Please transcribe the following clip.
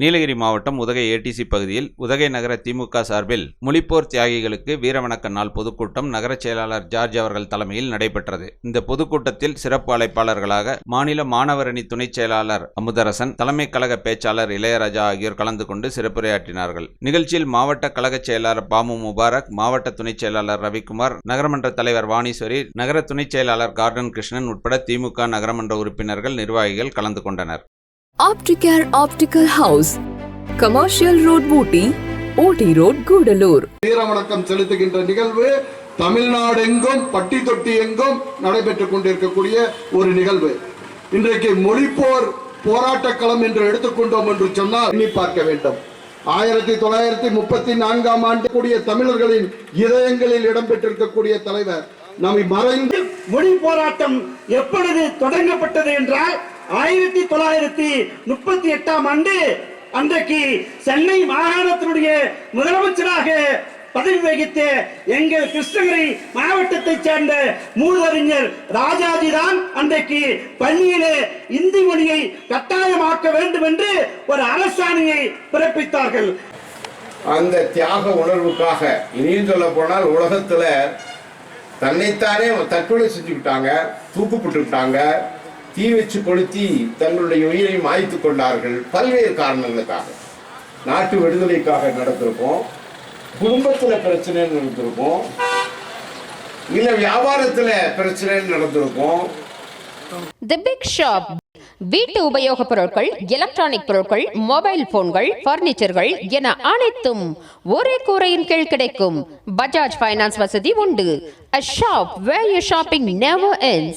நீலகிரி மாவட்டம் உதகை ஏடிசி பகுதியில் உதகை நகர திமுக சார்பில் முழிப்போர் தியாகிகளுக்கு வீரவணக்க நாள் பொதுக்கூட்டம் நகர செயலாளர் ஜார்ஜ் அவர்கள் தலைமையில் நடைபெற்றது. இந்த பொதுக்கூட்டத்தில் சிறப்பு அழைப்பாளர்களாக மாநில மாணவரணி துணைச் செயலாளர் அமுதரசன் தலைமை கழக பேச்சாளர் இளையராஜா ஆகியோர் கலந்து கொண்டு சிறப்புரையாற்றினார்கள். நிகழ்ச்சியில் மாவட்ட கழக செயலாளர் பாமு முபாரக் மாவட்ட துணைச் செயலாளர் ரவிக்குமார் நகரமன்ற தலைவர் வாணீஸ்வரி நகர துணைச் செயலாளர் கார்டன் கிருஷ்ணன் உட்பட திமுக நகரமன்ற உறுப்பினர்கள் நிர்வாகிகள் கலந்து கொண்டனர். Opticare Optical House, Commercial Road Booty, OT Road, Gudalur. வீர வணக்கம் செலுத்துகின்ற நிகழ்வு தமிழ்நாடு எங்கும் பட்டி தொட்டி எங்கும் நடைபெற்றுக் கொண்டிருக்கக்கூடிய ஒரு நிகழ்வு இன்றைக்கு மொழிப்போர் போராட்டக் களம் என்று எடுத்துக்கொண்டோம் என்று சொன்னால் எண்ணி பார்க்க வேண்டும் ஆயிரத்தி தொள்ளாயிரத்தி முப்பத்தி நான்காம் ஆண்டு கூடிய தமிழர்களின் இதயங்களில் இடம்பெற்றிருக்கக்கூடிய தலைவர் நம்மை மறைந்து மொழி போராட்டம் எப்பொழுது தொடங்கப்பட்டது என்றால் ஆயிரத்தி தொள்ளாயிரத்தி முப்பத்தி எட்டாம் ஆண்டு அன்றைக்கு சென்னை மாகாணத்தினுடைய முதலமைச்சராக பதவி வகித்த எங்கள் கிருஷ்ணகிரி மாவட்டத்தை சேர்ந்த மூலறிஞர் ராஜாஜி தான் அன்றைக்கு பள்ளியிலே இந்தி மொழியை கட்டாயமாக்க வேண்டும் என்று ஒரு அரசாணையை பிறப்பித்தார்கள். அந்த தியாக உணர்வுக்காக இனியும் சொல்ல போனால் உலகத்துல தன்னைத்தானே தற்கொலை செஞ்சுக்கிட்டாங்க தூக்குப்பட்டுக்கிட்டாங்க தீ வச்சு கொளுத்தி தங்களுடைய உயிரை மாய்த்து கொண்டார்கள் பல்வேறு காரணங்களுக்காக. நாட்டு விடுதலைக்காக நடந்திருக்கோம் குடும்பத்தில் பிரச்சனை நடந்திருக்கும் இல்லை வியாபாரத்தில் பிரச்சனை நடந்திருக்கும் தி பிக் ஷாப் வீட்டு உபயோகப் பொருட்கள் எலக்ட்ரானிக் பொருட்கள் மொபைல் போன்கள் பர்னிச்சர்கள் என அனைத்தும் ஒரே கூரையின் கீழ் கிடைக்கும். பஜாஜ் ஃபைனான்ஸ் வசதி உண்டு. A shop where you shopping never ends.